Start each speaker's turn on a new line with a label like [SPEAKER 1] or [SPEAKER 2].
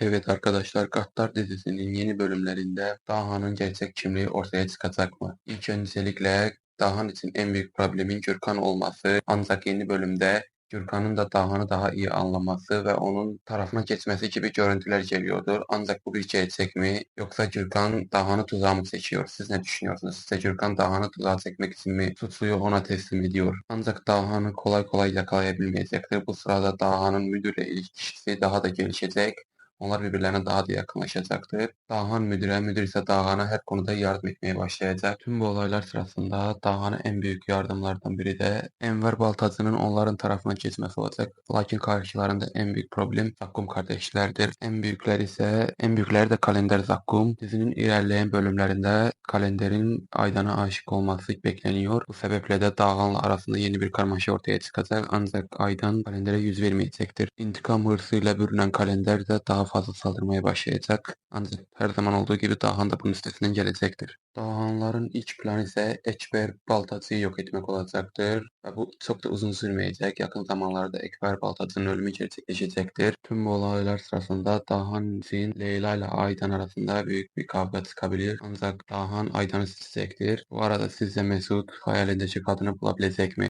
[SPEAKER 1] Evet arkadaşlar Gaddar dizisinin yeni bölümlerinde Daha'nın gerçek kimliği ortaya çıkacak mı? İlk öncelikle Dahan için en büyük problemin Gürkan olması ancak yeni bölümde Gürkan'ın da Dahan'ı daha iyi anlaması ve onun tarafına geçmesi gibi görüntüler geliyordur. Ancak bu bir gerçek mi? Yoksa Gürkan Dahan'ı tuzağa mı seçiyor? Siz ne düşünüyorsunuz? Sizce Gürkan Dahan'ı tuzağa çekmek için mi suçluyu ona teslim ediyor? Ancak Dahan'ı kolay kolay yakalayabilmeyecektir. Bu sırada Dahan'ın müdürle ilişkisi daha da gelişecek. Onlar birbirlerine daha da yakınlaşacaktır. Dahan müdüre, müdür ise Dahan'a her konuda yardım etmeye başlayacak. Tüm bu olaylar sırasında Dahan'a en büyük yardımlardan biri de Enver Baltacı'nın onların tarafına geçmesi olacak. Lakin karşılarında en büyük problem Zakkum kardeşlerdir. En büyükler ise, en büyükleri de Kalender Zakkum. Dizinin ilerleyen bölümlerinde Kalender'in Aydan'a aşık olması bekleniyor. Bu sebeple de Dahan'la arasında yeni bir karmaşa ortaya çıkacak. Ancak Aydan Kalender'e yüz vermeyecektir. İntikam hırsıyla bürünen Kalender de daha fazla saldırmaya başlayacak. Ancak her zaman olduğu gibi Dahan da bunun üstesinden gelecektir. Dahanların iç planı ise Ekber Baltacı'yı yok etmek olacaktır. Ve bu çok da uzun sürmeyecek. Yakın zamanlarda Ekber Baltacı'nın ölümü gerçekleşecektir. Tüm bu olaylar sırasında Dahan için Leyla ile Aydan arasında büyük bir kavga çıkabilir. Ancak Dahan Aydan'ı seçecektir. Bu arada sizce Mesut hayal edecek kadını bulabilecek mi?